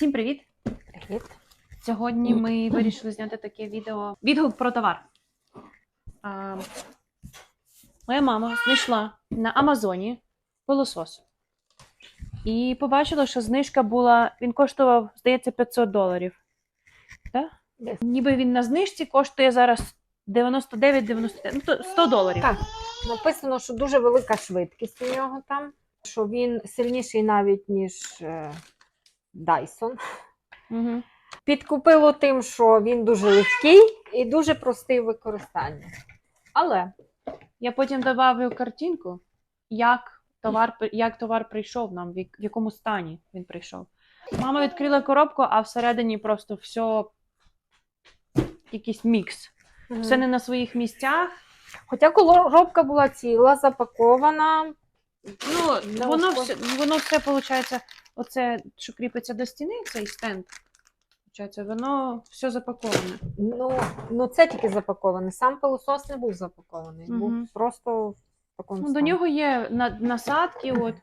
Всім привіт! Привіт. Сьогодні ми вирішили зняти таке відео. Відгук про товар. А, моя мама знайшла на Амазоні пилосос. І побачила, що знижка була. Він коштував, здається, 500 доларів. Так? Десь. Ніби він на знижці коштує зараз 99-99, ну, 100 доларів. Так, написано, що дуже велика швидкість у нього там, що він сильніший навіть, ніж е, Dyson. Угу. Підкупило тим, що він дуже легкий і дуже простий в використанні. Але Я потім додав картинку, як товар, як товар прийшов нам, в якому стані він прийшов. Мама відкрила коробку, а всередині просто все якийсь мікс. Все не на своїх місцях. хоча коробка була ціла, запакована. Ну, воно все, воно все виходить, оце, що кріпиться до стіни, цей стенд. Воно все запаковане. Ну, ну це тільки запаковане. Сам пилосос не був запакований. Був просто в такому Ну, до нього є на, насадки, от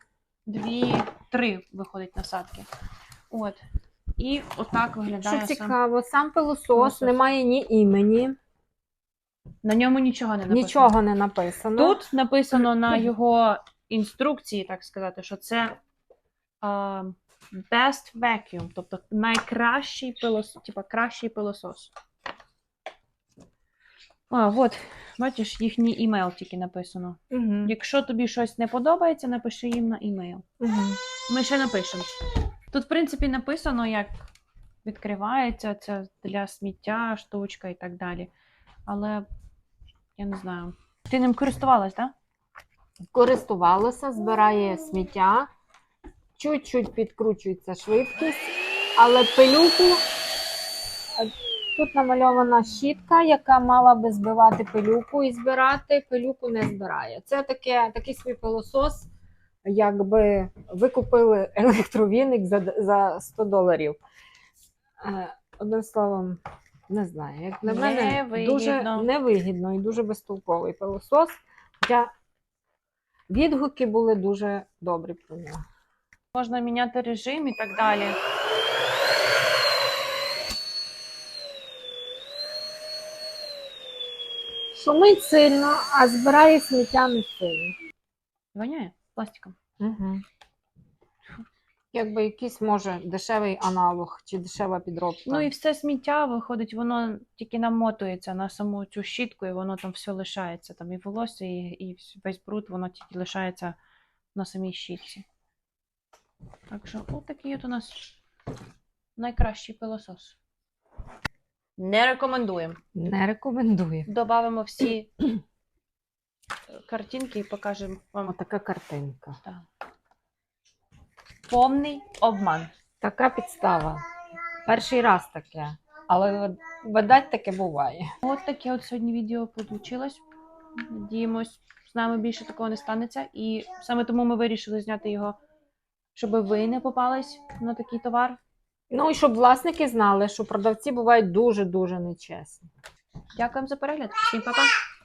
дві, три виходить насадки. От. І отак виглядає. Що сам. цікаво, сам пилосос пилосос. не має ні імені, На ньому нічого не написано. нічого не написано. Тут написано на його інструкції, так сказати, що це а, best vacuum, тобто найкращий пилосос, типа кращий пилосос. А, от, бачиш, їхній імейл тільки написано. Угу. Якщо тобі щось не подобається, напиши їм на імейл. Угу. Ми ще напишемо. Тут, в принципі, написано, як відкривається це для сміття, штучка і так далі. Але я не знаю. Ти ним користувалась, так? Користувалася, збирає сміття, чуть-чуть підкручується швидкість, але пилюку е, тут намальована щітка, яка мала би збивати пилюку і збирати, пилюку не збирає. Це таке, такий свій пилосос, якби ви купили електровіник за, за 100 доларів. Е, Одним словом, не знаю, як на мене, дуже Невигідно. невигідно і дуже безтолковий пилосос. Хоча відгуки були дуже добрі про нього. Можна міняти режим і так далі. Шумить сильно, а збирає сміття не сильно. Воняє пластиком. Угу. Якби якийсь, може, дешевий аналог чи дешева підробка. Ну і все сміття виходить, воно тільки намотується на саму цю щітку, і воно там все лишається. Там і волосся, і, і весь бруд, воно тільки лишається на самій щітці. Так що, отакий от у нас найкращий пилосос. Не рекомендуємо. Не рекомендую. Добавимо всі картинки і покажемо вам Отака картинка. так. повний обман. Така підстава. Перший раз таке. Але видать таке буває. От таке от сьогодні відео получилось. Надіємось, з нами більше такого не станеться. І саме тому ми вирішили зняти його, щоб ви не попались на такий товар. Ну і щоб власники знали, що продавці бувають дуже-дуже нечесні. Дякуємо за перегляд. Всім па-па!